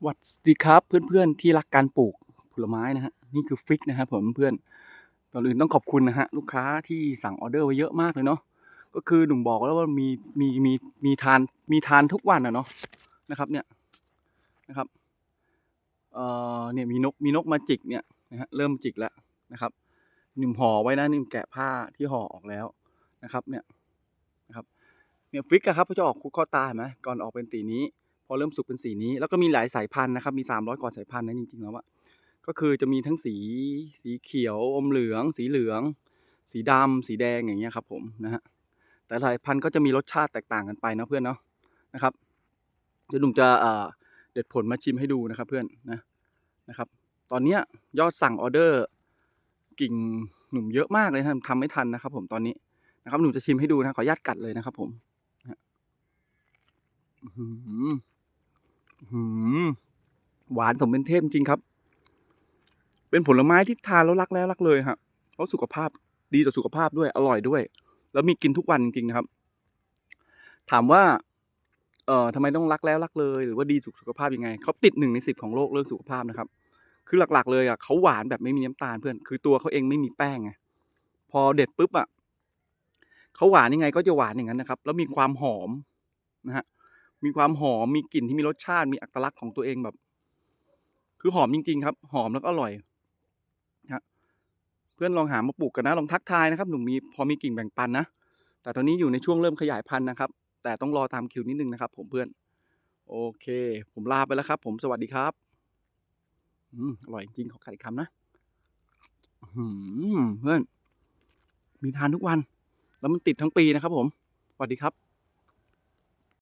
สวัสดีครับเพื่อนๆที่รักการปลูกผลไม้นะฮะนี่คือฟิกนะครับผมเพื่อนก่อนอื่นต้องขอบคุณนะฮะลูกค้าที่สั่งออเดอร์ไว้เยอะมากเลยเนาะก็คือหนุ่มบอกแล้วว่ามีมีมีมีทานมีทานทุกวันอะเนาะนะครับเนี่ยนะครับเอ่อเนี่ยมีนกมีนกมาจิกเนี่ยนะฮะเริ่มจิกแล้วนะครับหนุ่มห่อไว้นะหนุ่มแกะผ้าที่ห่อออกแล้วนะครับเนี่ยนะครับเนี่ยฟิกอะครับเขาจะออกคุกข้อตาเห็นไหมก่อนออกเป็นสีนี้ พอเริ่มสุกเป็นสีนี้ แล้วก็มีหลายสายพันธุ์นะครับ มี 300 กว่าสายพันธุ์นะจริงๆแล้วอะก็คือจะมีทั้งสีสีเขียวอมเหลือง สีเหลือง สีดำสีแดงอย่างเงี้ยครับผมนะฮะแต่สายพันธุ์ก็จะมีรสชาติแตกต่างกันไปนะเพื่อนเนาะนะครับเดี๋ยวหนุ่มจะเด็ดผลมาชิมให้ดูนะครับเพื่อนนะนะครับ ตอนเนี้ยยอดสั่งออเดอร์กิ่งหนุ่มเยอะมากเลยนะทำไม่ทันนะครับ ผมตอนนี้นะครับหนุ่มจะชิมให้ดูนะขออนุญาตกัดเลยนะครับ ผมอื หืมหวานสมเป็นเทพจริงครับ เป็นผลไม้ที่ทานแล้วรักแล้วรักเลยฮะเพราะสุขภาพดีต่อสุขภาพด้วยอร่อยด้วย แล้วมีกินทุกวันจริงนะครับ ถามว่า เอ่อทำไมต้องรักแล้วรักเลย หรือว่าดีสุขสุขภาพยังไงเขาติดหนึ่งในสิบของโลกเรื่องสุขภาพนะครับ คือหลักๆ เลยอะเขาหวานแบบไม่มีน้ำตาลเพื่อน คือตัวเขาเองไม่มีแป้งไงพอเด็ดปุ๊บอะเขาหวานยังไงก็จะหวานอย่างนั้นนะครับ แล้วมีความหอมนะฮะ มีความหอมมีกลิ่นที่มีรสชาติมีอัตลักษณ์ของตัวเองแบบ คือหอมจริง ๆ ครับ หอมแล้วก็อร่อยนะเพื่อนลองหามาปลูกกันนะลองทักทายนะครับหนุ่มมีพอมีกิ่งแบ่งปันนะแต่ตอนนี้อยู่ในช่วงเริ่มขยายพันธุ์นะครับ แต่ต้องรอตามคิวนิดนึงนะครับ ผมเพื่อน โอเค ผมลาไปแล้วครับ ผมสวัสดีครับอืมอร่อยจริงขอกัดคำนะอืมเพื่อน มีทานทุกวัน แล้วมันติดทั้งปีนะครับผมสวัสดีครับ